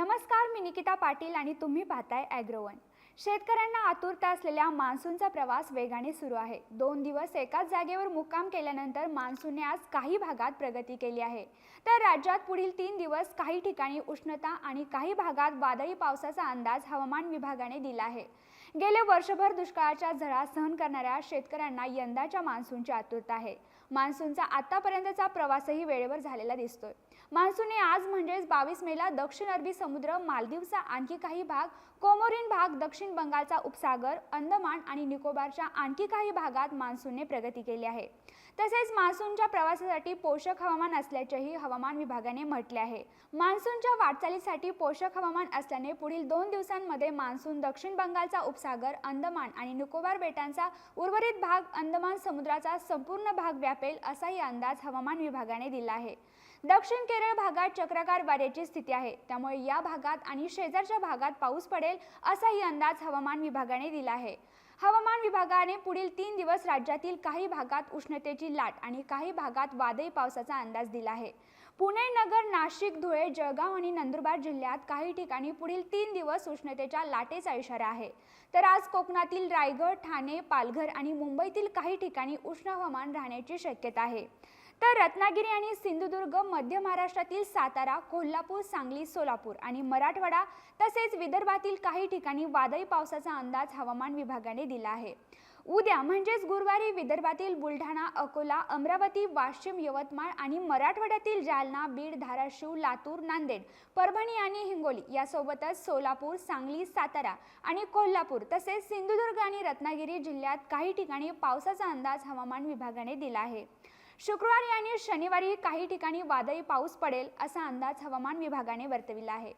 नमस्कार मी निकिता पाटील आणि तुम्ही पाहताय ॲग्रोवन शेतकऱ्यांना आतुरता असलेल्या मान्सूनचा प्रवास वेगाने सुरू आहे. दोन दिवस एकाच जागेवर मुक्काम केल्यानंतर मान्सूनने आज काही भागात प्रगती केली आहे. तर राज्यात पुढील तीन दिवस काही ठिकाणी उष्णता आणि काही भागात वादळी पावसाचा अंदाज हवामान विभागाने दिला आहे. गेले वर्षभर दुष्काळाच्या झळा सहन करणाऱ्या शेतकऱ्यांना यंदाच्या मान्सूनची आतुरता आहे. मान्सूनचा आतापर्यंतचा प्रवासही वेळेवर झालेला दिसतोय. मान्सूनने आज म्हणजेच बावीस मेला दक्षिण अरबी समुद्र मालदीवचा आणखी काही भाग कोमोरिन भाग दक्षिण बंगालचा उपसागर अंदमान आणि निकोबारच्या आणखी काही भागात मान्सूनने प्रगती केली आहे. तसेच मान्सूनच्या प्रवासासाठी पोषक हवामान असल्याचेही हवामान विभागाने म्हटले आहे. मान्सूनच्या वाटचालीसाठी पोषक हवामान असल्याने पुढील दोन दिवसांमध्ये मान्सून दक्षिण बंगालचा उपसागर अंदमान आणि निकोबार बेटांचा उर्वरित भाग अंदमान समुद्राचा संपूर्ण भाग व्यापेल असाही अंदाज हवामान विभागाने दिला आहे. दक्षिण केरळ भागात चक्राकार वाऱ्याची स्थिती आहे. त्यामुळे या भागात आणि शेजारच्या भागात पाऊस पडेल असाही अंदाज अंदाज हवामान विभागाने दिला आहे. हवामान विभागाने पुढील तीन दिवस राज्यातील काही भागात उष्णतेची लाट आणि काही भागात वादळी पावसाचा अंदाज दिला आहे. पुणे नगर नाशिक धुळे जळगाव आणि नंदुरबार जिल्ह्यात काही ठिकाणी पुढील तीन दिवस उष्णतेच्या लाटेचा इशारा आहे. तर आज कोकणातील रायगड ठाणे पालघर आणि मुंबईतील काही ठिकाणी उष्ण हवामान राहण्याची शक्यता आहे. तर रत्नागिरी आणि सिंधुदुर्ग मध्य महाराष्ट्रातील सातारा कोल्हापूर सांगली सोलापूर आणि मराठवाडा तसेच विदर्भातील काही ठिकाणी वादळी पावसाचा अंदाज हवामान विभागाने दिला आहे. उद्या म्हणजेच गुरुवारी विदर्भातील बुलढाणा अकोला अमरावती वाशिम यवतमाळ आणि मराठवाड्यातील जालना बीड धाराशिव लातूर नांदेड परभणी आणि हिंगोली यासोबतच सोलापूर सांगली सातारा आणि कोल्हापूर तसेच सिंधुदुर्ग आणि रत्नागिरी जिल्ह्यात काही ठिकाणी पावसाचा अंदाज हवामान विभागाने दिला आहे. शुक्रवारी आणि शनिवारी काही ठिकाणी वादळी पाऊस पडेल असा अंदाज हवामान विभागाने वर्तविला आहे.